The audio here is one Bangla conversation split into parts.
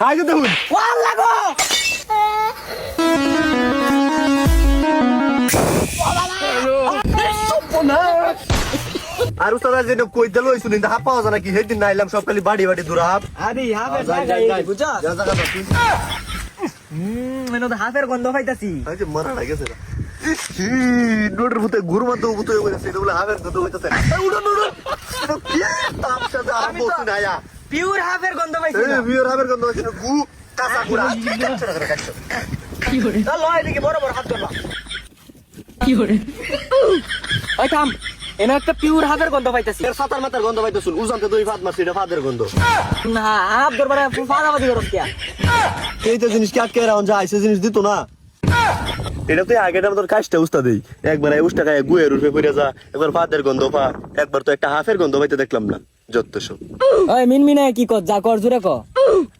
হাই দেখুন। ওয়াল্লা গো! আর উস্তাদ যে কই দিল হইছুন কিন্তু হাফ পাওয়া যায় নাকি? সেদিন নাইলাম সব খালি বাড়ি বাড়ি দূর হাফ। আরে হাফের মানে তো হাফের গন্ধ পাইতাছি। মরা লাগেছে না নোটের ভূতে ঘুর মারতে ভূতে হয়ে গেছে এটা বলে হাবের কথা হইতেছে। উড়ন উড়ন। কি তাপ সাথে আরম্ভ হচ্ছে না আয়া? পিওর হাফের গন্ধ পাইছি এই বিয়ের হাবের গন্ধ না। গু কাঁচা গুড়া। চল লয় দিকে বড় বড় হাত ধরবা। ওই থাম এনে একটা পিওর হাফের গন্ধ পাইতাছি। এর সাতার মাথার গন্ধ উজানতে দুই মারছি এটা ফাদের গন্ধ। না ফাদাবাদি করস কিয়া এইটা জিনিস কি আটকে রাউন যায় সে জিনিস দিত না। এটা তো আগেটা তোর কাজটা উস্তা দেই একবার এই উস্তা গায়ে গুয়ের রূপে পড়ে যা একবার ফাদের গন্ধ পা একবার তো একটা হাফের গন্ধ পাইতে দেখলাম না। যত সব। ওই মিনমিনে কি কর যা কর জুরে ক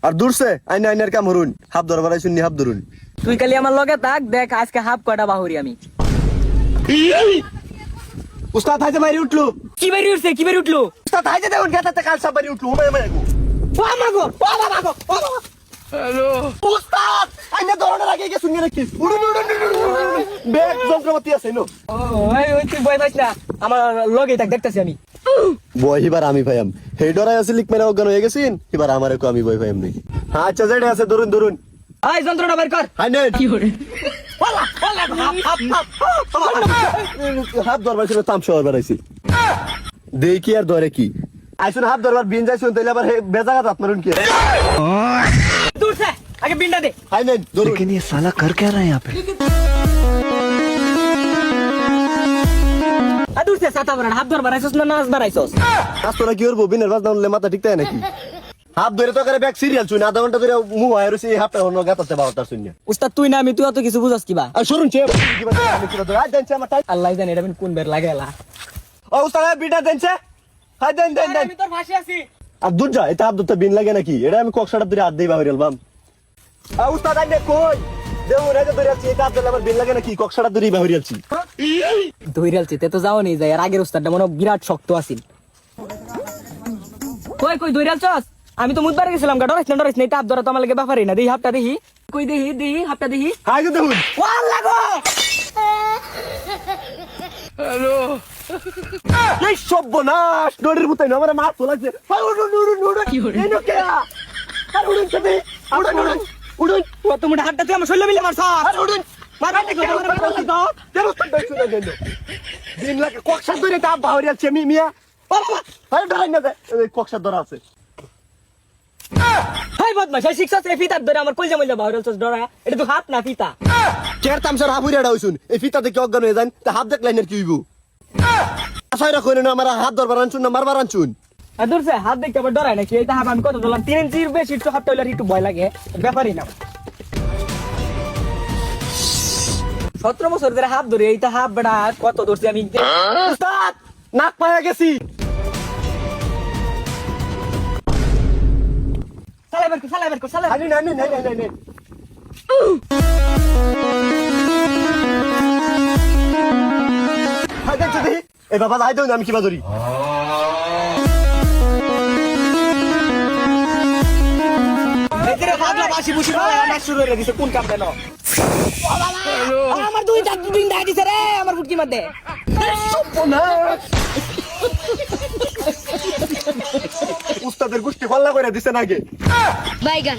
আর দূরছে আইনা আইনার কাম হরুন। হাফ ধরুন। তুই খালি আমার লগে থাক দেখ আজকে হাফ বাহুরি আমি। উস্তাদ হাইতে মারি উঠল। কি বেরি উঠছে কি বেরি উঠল? উস্তাদ হাইতে দেখুন গেতাতে কাল সব মারি উঠল। উমে মারি গো ও আমাগো ও আমাগো ও আমাগো উস্তাদ আইনা আগে উড়ুন উড়ুন ব্যাগ আছে নো। ওই ওই তুই ভয় পাইছ না। আমার লগে থাক দেখতাছি আমি। বয় এবার আমি ভাইয়াম হেই ডরাই আছে লিখ মেরে অজ্ঞান হয়ে গেছিন এবার আমারে কো আমি বয় ভাইয়াম নেই হ্যাঁ আচ্ছা যেটা আছে ধরুন ধরুন এই যন্ত্রটা বের কর হাই net OLA OLA half half half হাত ধরবার ছিল তাম শহর বেড়াইছি দেখি আর ধরে কি আইসুন হাত ধরবার বিন যাইছুন তাইলে আবার বেজাগা হাত মারুন কি দূর से আগে বিন্ডা দে হাই নেট ধরুন लेकिन ये साला कर क्या रहा है यहाँ पे আ দূর से সাতা বড় হাত ধর বাড়াইছস না নাচ বাড়াইছস? কাজ তোরা কি করব বিনের বাজ না মাথা ঠিক তাই নাকি? হাত ধরে তো করে ব্যাগ সিরিয়াল চুন আধা ঘণ্টা ধরে মুহ হয় রয়েছে হাফটা হন্য গাতাতে বারোটার শূন্য উস্তাদ তুই না আমি তুই অত কিছু বুঝাস কিবা আর শুনুন চে আমি কি ধরে আজ জানছে আমার টাইম আল্লাহ জানে এটা কোন বের লাগেলা ও উস্তাদ বিটা দেনছে? হাই দেন দেন দেন। তোর ফাঁসি আছি। আর দুধ যা এটা আব্দুল বিন লাগে নাকি? এটা আমি কক্সাটা ধরে হাত দিয়ে বাহির বাম। আ উস্তাদ আইনে কই? দেউ রেজে ধরে আছি এটা আব্দুল আমার বিন লাগে নাকি? কক্সাটা ধরে বাহির আছি। ধইরাল চিতে তো যাও নি যাই আর আগের উস্তাদটা মনে বিরাট শক্ত আছিল। কই কই ধইরাল চস? আমি তো মুদবার গেছিলাম গা ডরাইছ না ডরাইছ না আপ ধরা তো আমার লাগে ব্যাপারই না দেহি হাপটা দেহি। কই দেহি দেহি হাপটা দেহি? হাই যে দেখুন। ওয়াল্লা গো! এই সর্বনাশ ডরের মতোই না আমার মাছ লাগছে। হাই উড়ুন উড়ুন উড়ুন এই নো কে? আর উড়ুন চবে উড়ুন উড়ুন ও তুমি হাতটা তুই আমার শৈল মিলে মারছ আর উড়ুন। মারা দেখে আমার মাছ দাও কেন? উস্তাদ দেখছ না কেন দিন লাগে কক্সা ধরে তা বাহির আছে মিয়া। বাবা ডরাই না এই ধরা আছে। হাই বদমাশ এই শিক্ষা সে ফিতার ধরে আমার কলজা মলজা বাহুরাল চস ডরা এটা তো হাত না ফিতা। চেয়ার তামসার হাফ এই ফিতা দেখে অজ্ঞান হয়ে যান তা হাত দেখলেন আর কি হইব? আশাই রাখো না আমার হাত ধরবার আনছুন না মারবার আনছুন। আর দূর হাত দেখতে আবার ডরায় নাকি? এইটা হাত আমি কত দিলাম তিন ইঞ্চির বেশি একটু হাতটা হইলে একটু ভয় লাগে ব্যাপারই না। সতেরো বছর ধরে হাত ধরে এইটা হাত বেড়া, কত ধরছি আমি? নাক পায়া গেছি। এই বাবা, হাই দেউন আমি কিবা ধরি। বাসি বুসি আমার শুরু হয়ে গেছে কোন কাম দেন আমার দুই দিন দেখা দিছে রে আমার ফুটকি মধ্যে উস্তাদের গোষ্ঠী হল্লা করে দিছে নাকি? বাইগান।